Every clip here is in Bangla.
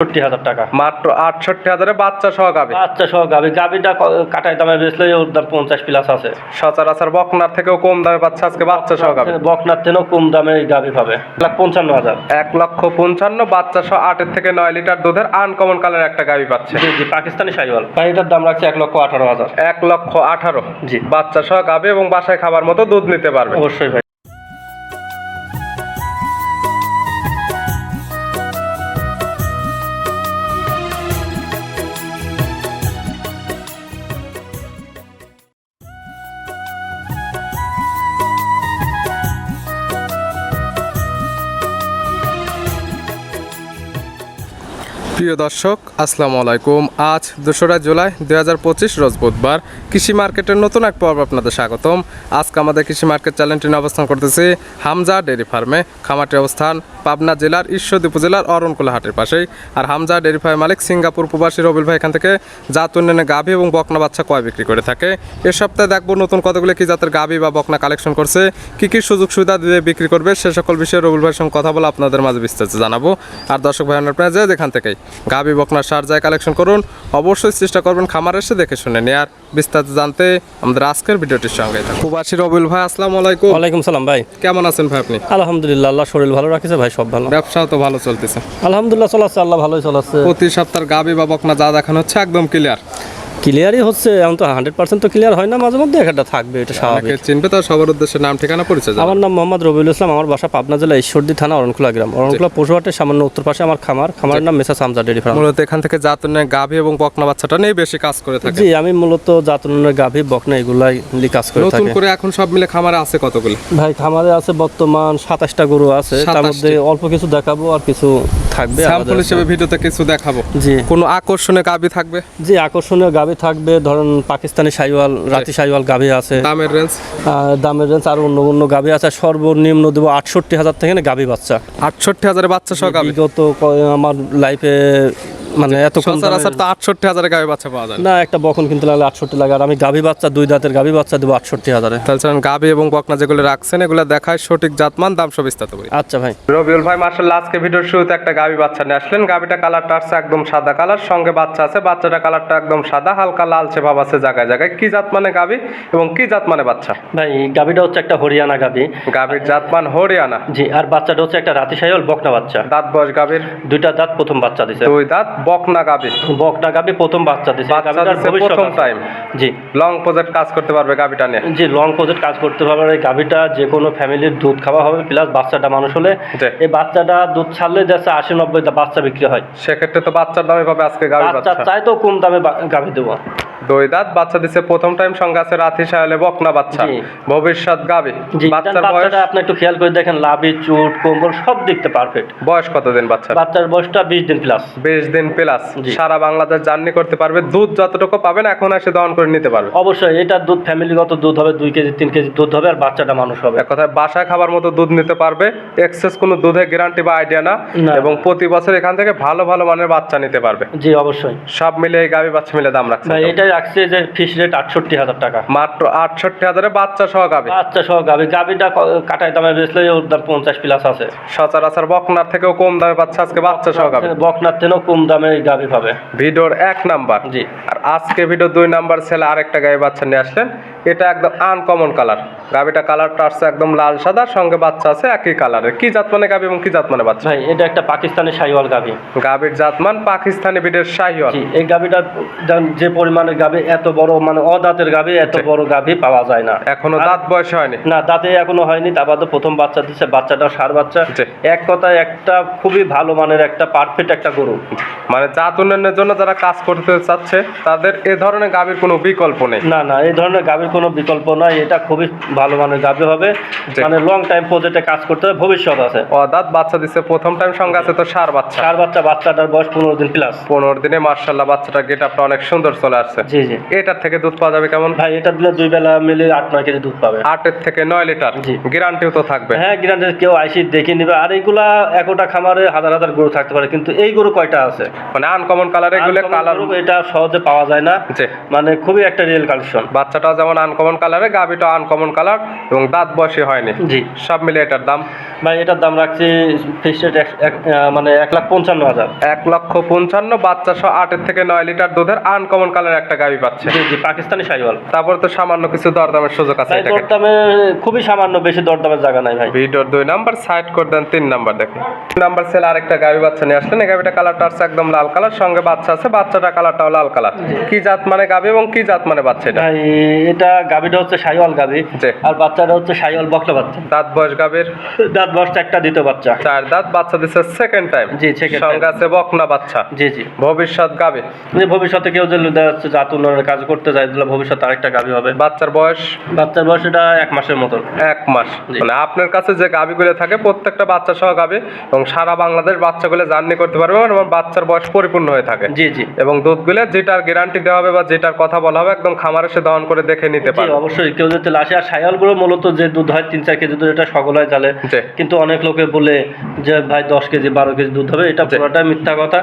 আটষট্টি হাজার টাকা। মাত্র আটষট্টি হাজারে বাচ্চা সহ গাবে। আচ্ছা সহ গাবি। গাবিটা কাটায় দামে বেচলে ওর দাম পঞ্চাশ প্লাস আছে। সচরাচর বকনার থেকেও কম দামে আজকে বাচ্চা সহ গাবে। বকনার থেকেও কম দামে গাবি পাবে। লাখ পঞ্চান্ন হাজার। এক লক্ষ পঞ্চান্ন বাচ্চা সহ আটের থেকে নয় লিটার দুধের আনকমন কালার একটা গাবি পাচ্ছে। জি জি পাকিস্তানি সাইওয়াল দাম রাখছে এক লক্ষ আঠারো হাজার। এক লক্ষ আঠারো। জি। বাচ্চা সহ গাবে এবং বাসায় খাবার মতো দুধ নিতে পারবে। অবশ্যই ভাই। প্রিয় দর্শক, আসসালামু আলাইকুম। আজ দোসরা জুলাই দুই হাজার পঁচিশ রোজ বুধবার কৃষি মার্কেটের নতুন এক পর্ব আপনাদের স্বাগতম। আজকে আমাদের কৃষি মার্কেট চ্যানেলটি অবস্থান করতেছি হামজা ডেয়ারি ফার্মে। খামারটি অবস্থান পাবনা জেলার ঈশ্বরদী উপজেলার অরণকুলা হাটের পাশেই। আর হামজা ডেয়ারি ফার্ম মালিক সিঙ্গাপুর প্রবাসী রবিল ভাই এখান থেকে জাত, উন্নয়নে গাভী এবং বকনা বাচ্চা কয় বিক্রি করে থাকে। এ সপ্তাহে দেখব নতুন কতগুলো কী জাতের গাভী বা বকনা কালেকশন করছে, কি কি সুযোগ সুবিধা দিয়ে বিক্রি করবে, সে সকল বিষয়ে রবিল ভাইয়ের সঙ্গে কথা বলে আপনাদের মাঝে বিস্তারিত জানাব। আর দর্শক ভাই, আপনারা যে যেখান থেকেই গাভী বকনা সার যায় কালেকশন করুন। অবশ্যই চেষ্টা করবেন খামার এসে দেখে শুনে নিয়ে আর বিস্তারিত জানতে আমাদের আজকের ভিডিওটির সঙ্গে খুব প্রবাসী রবিল ভাই আসসালামু আলাইকুম। ওয়ালাইকুম সালাম ভাই। কেমন আছেন ভাই আপনি? আলহামদুলিল্লাহ আল্লাহ শরীর ভালো রাখেছে ভাই সব ভালো। ব্যবসা তো ভালো চলতেছে। আলহামদুলিল্লাহ চলাচ্ছে আল্লাহ ভালোই চলাচ্ছে। প্রতি সপ্তাহের গাভী বা বকনা যা দেখানো হচ্ছে একদম ক্লিয়ার ক্লিয়ারই হচ্ছে এখন তো হান্ড্রেড পার্সেন্ট তো ক্লিয়ার হয় না মাঝে মধ্যে একটা থাকবে এটা স্বাভাবিক। চিনবে তো সবার উদ্দেশ্যে নাম ঠিকানা পরিচয় আমার নাম মোহাম্মদ রবিউল ইসলাম আমার বাসা পাবনা জেলা ঈশ্বরদী থানা অরণখোলা গ্রাম। অরণখোলা পশুহাটের সামান্য উত্তর পাশে আমার খামার। খামারের নাম মেসা সামজা ডেরি ফার্ম। মূলত এখান থেকে জাতনের গাভী এবং বকনা বাচ্চাটা নিয়ে বেশি কাজ করে থাকে জি আমি মূলত জাতনের গাভী বকনা এগুলাই নিয়ে কাজ করে নতুন থাকি। করে এখন সব মিলে খামারে আছে কতগুলো? ভাই খামারে আছে বর্তমান সাতাশটা গরু আছে। তার মধ্যে অল্প কিছু দেখাবো আর কিছু থাকবে স্যাম্পল হিসেবে ভিডিওতে কিছু দেখাবো। জি। কোনো আকর্ষণীয় গাভী থাকবে? জি আকর্ষণীয় গাভী থাকবে। ধরেন পাকিস্তানি সাইওয়াল রাতি সাইওয়াল গাভী আছে। দামের রেঞ্জ আর দামের রেঞ্জ আর অন্য অন্য গাভী আছে। সর্বনিম্ন দেবো আটষট্টি হাজার থেকে গাভী বাচ্চা। আটষট্টি হাজারের বাচ্চা সহ গাভী? গত আমার লাইফে মানে এত কম দামে- সচরাচর তো আটষট্টি হাজারে গাভী বাচ্চা পাওয়া যায় না। একটা বকন কিনতে লাগলে আটষট্টি লাগে আর আমি গাভী বাচ্চা দুই দাঁতের গাভী বাচ্চা দেবো আটষট্টি হাজারে। তাহলে গাভী এবং বকনা যেগুলো রাখছেন এগুলো দেখায় সঠিক জাতমান দাম সব বিস্তারিত করি আচ্ছা ভাই। রবিউল ভাই মার্শাল্লাহ আজকে ভিডিওর শুরুতে একটা গাভী বাচ্চা নিয়ে আসলেন। গাভীটা কালারটা আসছে একদম সাদা কালার সঙ্গে বাচ্চা আছে। বাচ্চাটা কালারটা একদম সাদা হালকা লালচে ভাব আছে জায়গায় জায়গায়। কি জাত মানে গাভী এবং কি জাত মানে বাচ্চা? ভাই গাভীটা হচ্ছে একটা হরিয়ানা গাভী। গাভীর জাতমান হরিয়ানা। জি আর বাচ্চাটা হচ্ছে একটা রাতি সাইওয়াল বকনা বাচ্চা। দাঁত বয়স গাভীর? দুইটা দাঁত প্রথম বাচ্চা দিছে। দুই দাঁত বকনা গাভী। বকনা গাভী প্রথম বাচ্চা দিছে। দিছে ভবিষ্যৎ প্রথম টাইম জি। লং প্রজেক্ট কাজ করতে পারবে গাভীটা নিয়ে। যে লং প্রজেক্ট কাজ করতে পারবে। এই গাভীটা যে কোনো ফ্যামিলির দুধ খাওয়া হবে প্লাস বাচ্চাটা মানুষ হলে এই বাচ্চাটা দুধ ছাড়লে যাচ্ছে আশি বাচ্চা বিক্রি হয়। সেক্ষেত্রে তো বাচ্চার দামে পাবে আজকে গাভী বাচ্চা চাই তো কম দামে বা- গাভী দেবো। দুই দাঁত বাচ্চা দিছে প্রথম টাইম সঙ্গে আছে রাতি সায়ালে বকনা বাচ্চা। ভবিষ্যৎ জি বাচ্চার বয়স আপনি একটু খেয়াল করে দেখেন লাভি চুট কম্বল সব দেখতে পারফেক্ট বয়স কতদিন বাচ্চা বাচ্চার বয়সটা বিশ দিন প্লাস বিশ দিন প্লাস সারা বাংলাদেশ জার্নি করতে পারবে। দুধ যতটুকু পাবেন এখন এসে দহন করে নিতে পারবে। অবশ্যই এটা দুধ ফ্যামিলিগত দুধ হবে দুই কেজি তিন কেজি দুধ হবে আর বাচ্চাটা মানুষ হবে। এক কথায় বাসায় খাবার মতো দুধ নিতে পারবে। এক্সেস কোনো দুধের গ্যারান্টি বা আইডিয়া না। এবং প্রতি বছর এখান থেকে ভালো ভালো মানের বাচ্চা নিতে পারবে। জি অবশ্যই। সব মিলে এই গাভী বাচ্চা মিলে দাম রাখছে ভাই এটাই রাখছে যে ফিস রেট আটষট্টি হাজার টাকা। মাত্র আটষট্টি হাজারে বাচ্চা সহ গাভী। বাচ্চা সহ গাভী। গাভীটা কাটায় দামে বেচলে ওর দাম পঞ্চাশ প্লাস আছে। সচরাচর বকনার থেকেও কম দামে বাচ্চা আজকে বাচ্চা সহ গাভী। বকনার থেকেও কম দামে গাভী পাবে। ভিডিওর এক নাম্বার। জি। আর আজকে ভিডিও দুই নাম্বার ছেলে আরেকটা গায়ে বাচ্চা নিয়ে আসলেন। এটা একদম আনকমন কালার গাবিটা কালারটা আসছে একদম লাল সাদা সঙ্গে বাচ্চা আছে একই কালারের কি জাত মানে গাবি এবং কি জাত মানে বাচ্চা? ভাই এটা একটা পাকিস্তানি সাইওয়াল গাভী। গাবির জাতমান পাকিস্তানি বিডের শাহিওয়াল। জি এই গাভীটা যে পরিমাণের গাভী এত বড় মানে অদাঁতের গাভী এত বড় গাভী পাওয়া যায় না। এখনও দাঁত বয়স হয়নি। না দাঁতে এখনও হয়নি তারপর তো প্রথম বাচ্চা দিচ্ছে বাচ্চাটা সার বাচ্চা। এক কথায় একটা খুবই ভালো মানের একটা পারফেক্ট একটা গরু। মানে জাত উন্নয়নের জন্য যারা কাজ করতে চাচ্ছে তাদের এ ধরনের গাবির কোনো বিকল্প নেই। না না এই ধরনের গাভীর কোনো বিকল্প নয় এটা খুবই ভালো মানের গাভী হবে। মানে লং টাইম প্রজেক্টে কাজ করতে হবে ভবিষ্যৎ আছে। ও দাঁত বাচ্চা দিচ্ছে প্রথম টাইম সঙ্গে আছে তো সার বাচ্চা। সার বাচ্চা বাচ্চাটার বয়স পনেরো দিন প্লাস পনেরো দিনে মার্শাল্লাহ বাচ্চাটা গেট আপটা অনেক সুন্দর চলে আসছে। জি জি। এটার থেকে দুধ পাওয়া যাবে কেমন? ভাই এটা দিলে দুই বেলা মিলে আট নয় কেজি দুধ পাবে। আটের থেকে নয় লিটার। জি। গ্যারান্টিও তো থাকবে। হ্যাঁ গ্রান্টের কেউ আইসি দেখে নিবে। আর এইগুলা একটা খামারে হাজার হাজার গরু থাকতে পারে কিন্তু এই গরু কয়টা আছে? মানে আনকমন কালার এগুলো কালার এটা সহজে পাওয়া যায় না। মানে খুবই একটা রিয়েল কালেকশন বাচ্চাটা যেমন আনকমন কালারে গাবিটা আনকমন কালার এবং দাঁত বসে হয়নি। জি। সব মিলে এটার দাম? ভাই এটার দাম রাখছি ফিক্সড মানে এক লাখ পঞ্চান্ন হাজার। এক লক্ষ পঞ্চান্ন বাচ্চা সহ আটের থেকে নয় লিটার দুধের আনকমন কালার একটা গাবি পাচ্ছে। জি জি পাকিস্তানি সাইওয়াল তারপর তো সামান্য কিছু দরদামের সুযোগ আছে দরদামে খুবই সামান্য বেশি দরদামের জায়গা নাই ভাই। ভিডিওর দুই নাম্বার সাইড করে দেন তিন নাম্বার দেখুন। তিন নাম্বার সেল আরেকটা গাবি বাচ্চা নিয়ে আসলেন। এই গাবিটা কালারটা আছে একদম লাল কালার সঙ্গে বাচ্চা আছে বাচ্চাটা কালারটাও লাল কালার কি জাত মানে গাবি এবং কি জাত মানে বাচ্চা এটা? ভাই এটা গাবিটা হচ্ছে সাইওয়াল জি। আর বাচ্চাটা হচ্ছে সাইওয়াল বকলা বাচ্চা। দাঁত বয়স গাবির দাঁত বসটা একটা দিতে বাচ্চা। চার দাঁত বাচ্চা দিচ্ছে সেকেন্ড টাইম জি, second সঙ্গে আছে বকনা বাচ্চা। জি জি। ভবিষ্যৎ গাবি যে ভবিষ্যতে কেউ জাত উন্নয়নের কাজ করতে যায় তাহলে ভবিষ্যতে আরেকটা গাবি হবে। বাচ্চার বয়স? বাচ্চার বয়স এটা এক মাসের মতন এক মাস। মানে আপনার কাছে যে গাবিগুলো থাকে প্রত্যেকটা বাচ্চা সহ গাবি এবং সারা বাংলাদেশ বাচ্চাগুলো জার্নি করতে পারবে এবং বাচ্চার বয়স পরিপূর্ণ হয়ে থাকে। জি জি। এবং দুধগুলো যেটার গ্যারান্টি দেওয়া হবে বা যেটার কথা বলা হবে একদম খামার এসে দহন করে দেখে নিতে পারবে। অবশ্যই। কেউ যদি লাশে আর সায়ালগুলো মূলত যে দুধ হয় তিন চার কেজি দুধ এটা সকল হয় জালে। কিন্তু অনেক লোকে বলে যে ভাই দশ কেজি বারো কেজি দুধ হবে। এটা পুরোটা পুরোটাই মিথ্যা কথা।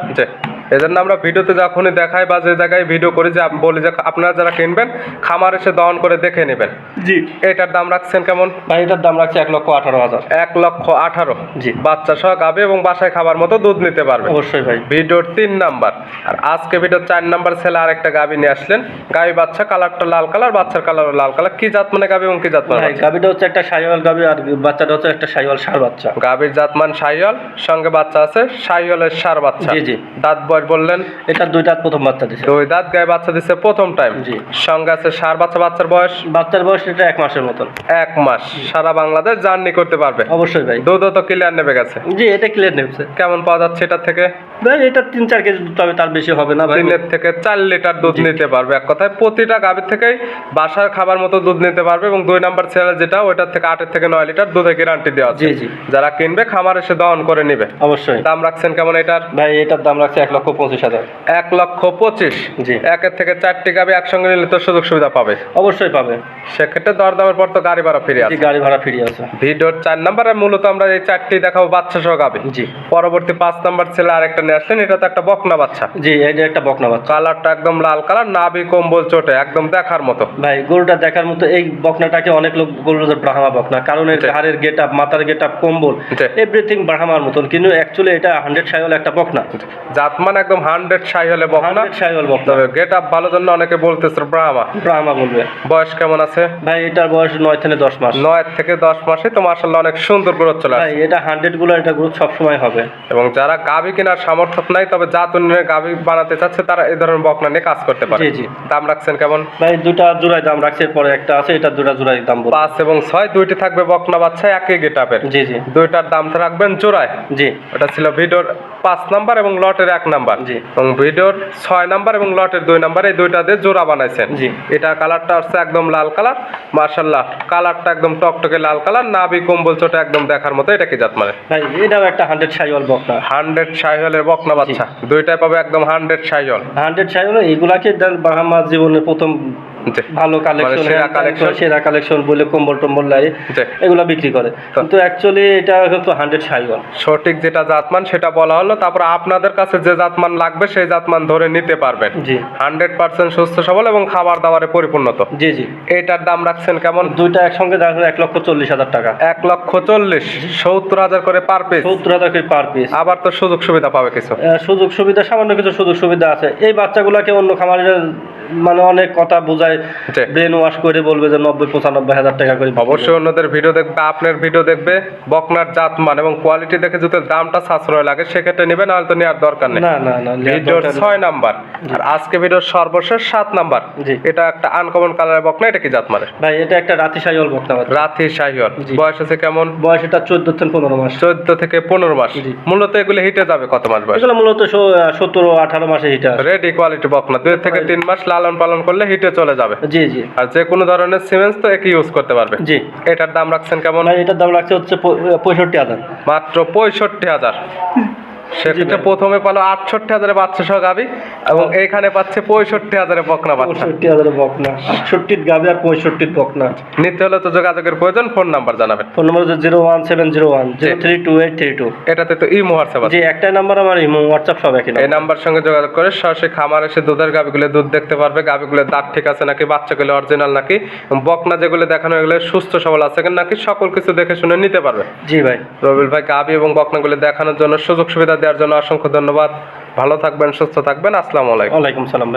এজন্য আমরা ভিডিওতে যখনই দেখাই বা যে জায়গায় ভিডিও করি যে বলি যে আপনারা যারা কিনবেন খামার এসে দহন করে দেখে নেবেন। জি। এটার দাম রাখছেন কেমন? ভাই এটার দাম রাখছে এক লক্ষ আঠারো হাজার। এক লক্ষ আঠারো। জি। বাচ্চা সহ গাবে এবং বাসায় খাবার মতো দুধ নিতে পারবে অবশ্যই ভাই। ভিডিওর তিন নাম্বার। আর আজকে ভিডিওর চার নাম্বার ছেলে আর একটা গাবি নিয়ে আসলেন। গাবি বাচ্চা কালারটা লাল কালার বাচ্চার কালার লাল কালার। কি জাত মানে গাবি এবং কি জাত মানে গাবিটা হচ্ছে একটা সাইওয়াল গাবি আর বাচ্চাটা হচ্ছে একটা সাইওয়াল সার বাচ্চা। গাবির জাতমান সাইয়ল সঙ্গে বাচ্চা আছে সাইয়লের সার বাচ্চা। জি, জি। দাঁত বয়স বললেন এটা দুইটা প্রথম বাচ্চা দিছে। দুই দাঁত গায়ে বাচ্চা দিচ্ছে প্রথম টাইম জি। সঙ্গে আছে সার বাচ্চা বাচ্চার বয়স? বাচ্চার বয়স এটা এক মাসের মতন। এক মাস। সারা বাংলাদেশ জার্নি করতে পারবে। অবশ্যই ভাই। দুধও তো ক্লিয়ার নেবে গেছে। জি এটা ক্লিয়ার নেবছে কেমন পাওয়া যাচ্ছে এটা থেকে? এটা তিন চার কেজি দুধ হবে তার বেশি হবে না ভাই। তিনের থেকে চার লিটার দুধ নিতে পারবে। এক কথায় প্রতিটা গাভীর থেকেই বাসার খাবার মতো দুধ নিতে পারবে এবং দুই নাম্বার ছেলে যেটা ওইটার থেকে আটের থেকে নয় লিটার দুধের গ্যারান্টি দেওয়া আছে। জি, জি। যারা কিনবে খামার এসে দহন করে নিবে। অবশ্যই। দাম রাখছেন কেমন এটার? ভাই এটার দাম রাখছে এক লক্ষ পঁচিশ হাজার। এক লক্ষ পঁচিশ? জি। একের থেকে চারটি গাভী একসঙ্গে নিলে তো সুযোগ সুবিধা পাবে। অবশ্যই পাবে। সেক্ষেত্রে দরদামের পর তো গাড়ি ভাড়া ফিরে আসে গাড়ি ভাড়া ফ্রি আছে ভিডিওর চার নাম্বারে মূলত আমরা এই চারটি দেখাবো বাচ্চা সহ গাভী। জি। পরবর্তী পাঁচ নাম্বার ছেলে আরেকটা নিয়ে আসলেন এটা তো একটা বকনা বাচ্চা। জি এটা একটা বকনা বাচ্চা। কালারটা একদম লাল কালার নাভি কম্বল চোটে একদম দেখার মতো। ভাই গরুটা দেখার মতো এই বকনাটাকে অনেক লোক গরু ব্রাহ্মা বকনা কারণ এর জি। ঘাড়ের গেট আপ মাথার গেট আপ কম্বল এভরিথিং ব্রাহ্মার মতন কিন্তু অ্যাকচুয়ালি এটা হান্ড্রেড সাইওয়াল একটা বকনা। জাতমান একদম হান্ড্রেড সাই হলে বকনা। সাইওয়াল বকনা। গেট আপ ভালো জন্য অনেকে বলতেছে ব্রাহ্মা। ব্রাহ্মা বলবে। বয়স কেমন আছে? ভাই এটার বয়স নয় থেকে দশ মাস। নয় থেকে দশ মাসে তো মাসাল্লাহ অনেক সুন্দর গ্রোথ চলে ভাই এটা হান্ড্রেডগুলো এটা গ্রোথ সবসময় হবে। এবং যারা গাভী কেনার সামর্থ্য নাই তবে জাত উন্নয়নের গাভী বানাতে চাচ্ছে তারা এই ধরনের বকনা নিয়ে কাজ করতে পারে। জি, জি। দাম রাখছেন কেমন? ভাই দুটা জোড়ায় দাম রাখছে পরে একটা আছে এটা দুটা জোড়ায় দাম বলব পাঁচ এবং ছয় দুইটি থাকবে বকনা বাচ্চা একই গেট আপের জি জি। দুইটার দাম তো রাখবেন জোড়ায়। জি। ওটা ছিল ভিডিওর পাঁচ নাম্বার এবং লটের এক নাম্বার। জি। এবং ভিডিওর ছয় নাম্বার এবং লটের দুই নাম্বার এই দুইটা দিয়ে জোড়া বানাইছেন। জি। এটা কালারটা হচ্ছে একদম লাল কালার মার্শাল্লাহ কালারটা একদম টকটকে লাল কালার নাভি কম্বল চোটে একদম দেখার মতো এটা কি জাত মানে? ভাই এটাও একটা হান্ড্রেড সাইওয়াল বকনা। হান্ড্রেড সাইহলের বকনা বাচ্চা দুইটাই পাবে একদম হান্ড্রেড সাইজন হান্ড্রেড সাইওয়াল এগুলাকে বাহামা জীবনের প্রথম। ভালো কালেকশন মানে সেরা collection। সেরা কালেকশন বলে কম্বল টম্বল লাই। এগুলা বিক্রি করে। কিন্তু অ্যাকচুয়ালি এটা কিন্তু হান্ড্রেড সাইওয়াল সঠিক যেটা জাতমান সেটা বলা হলো তারপর আপনাদের কাছে যে জাতমান লাগবে সেই জাতমান ধরে নিতে পারবেন। জি। হান্ড্রেড পার্সেন্ট সুস্থ সবল এবং খাবার দাবারে পরিপূর্ণত জি জি। এটার দাম রাখছেন কেমন? দুইটা একসঙ্গে দেখা এক লক্ষ চল্লিশ হাজার টাকা। এক লক্ষ চল্লিশ সত্তর হাজার করে পার পিস সত্তর হাজার করে পার পিস আবার তো সুযোগ সুবিধা পাবে কিছু। সুযোগ সুবিধা সামান্য কিছু সুযোগ সুবিধা আছে। এই বাচ্চাগুলোকে অন্য খামারের মানে অনেক কথা বোঝায় ব্রেন ওয়াশ করে বলবে যে নব্বই পঁচানব্বই হাজার টাকা করে অবশ্যই অন্যদের ভিডিও দেখবে আপনার ভিডিও দেখবে বকনার জাতমান এবং কোয়ালিটি দেখে যদি দামটা সাশ্রয় লাগে সেক্ষেত্রে নেবে নাহলে তো নেওয়ার দরকার নেই। না না না ভিডিওর ছয় নাম্বার। আর আজকে ভিডিওর সর্বশেষ সাত নাম্বার। এটা একটা আনকমন কালারের বকনা এটা কি জাত মানে ভাই এটা একটা রাতি বক্তা বাচ্চা রাথি শাহিওর বয়স আছে কেমন? বয়স এটা চোদ্দ থেকে পনেরো মাস। চোদ্দ থেকে পনেরো মাস। মূলত এগুলো হিটে যাবে কত মাস বয়স? এগুলো মূলত সতেরো আঠারো মাসে হিটা রেডি কোয়ালিটি বকনা। দুই থেকে তিন মাস লালন পালন করলে হিটে চলে যাবে। জি জি। আর যে কোনো ধরনের সিমেন্স তো একই ইউজ করতে পারবে। জি। এটার দাম রাখছেন কেমন? এটার দাম রাখছে হচ্ছে পঁয়ষট্টি হাজার। মাত্র পঁয়ষট্টি হাজার। সেক্ষেত্রে প্রথমে পালো আটষট্টি হাজারে বাচ্চা সহ গাবি এবং এইখানে পাচ্ছে পঁয়ষট্টি হাজারে বকনা বাচ্চা। পঁয়ষট্টি হাজার বকনা। আটষট্টির গাবে আর পঁয়ষট্টির বকনা। নিতে হলে তো যোগাযোগের প্রয়োজন ফোন নাম্বার জানাবেন। ফোন নম্বর হচ্ছে zero one seven zero one zero three two eight three two. এটাতে তো ই হোয়াটসঅ্যাপ আছে। জি একটাই নাম্বার আমার ইমো হোয়াটসঅ্যাপ সব একই এই নাম্বার। নাম্বার সঙ্গে যোগাযোগ করে সরাসরি খামার এসে দুধের গাবিগুলো দুধ দেখতে পারবে। গাবিগুলোর দাঁত ঠিক আছে নাকি বাচ্চাগুলো অরিজিনাল নাকি? বকনা যেগুলো দেখানো এগুলো সুস্থ সবল আছে নাকি সকল কিছু দেখে শুনে নিতে পারবে। জি ভাই। রবিল ভাই গাবি এবং বকনাগুলো দেখানোর জন্য সুযোগ সুবিধা দেওয়ার জন্য অসংখ্য ধন্যবাদ। ভালো থাকবেন সুস্থ থাকবেন। আসসালামু আলাইকুম। আলাইকুম সালাম।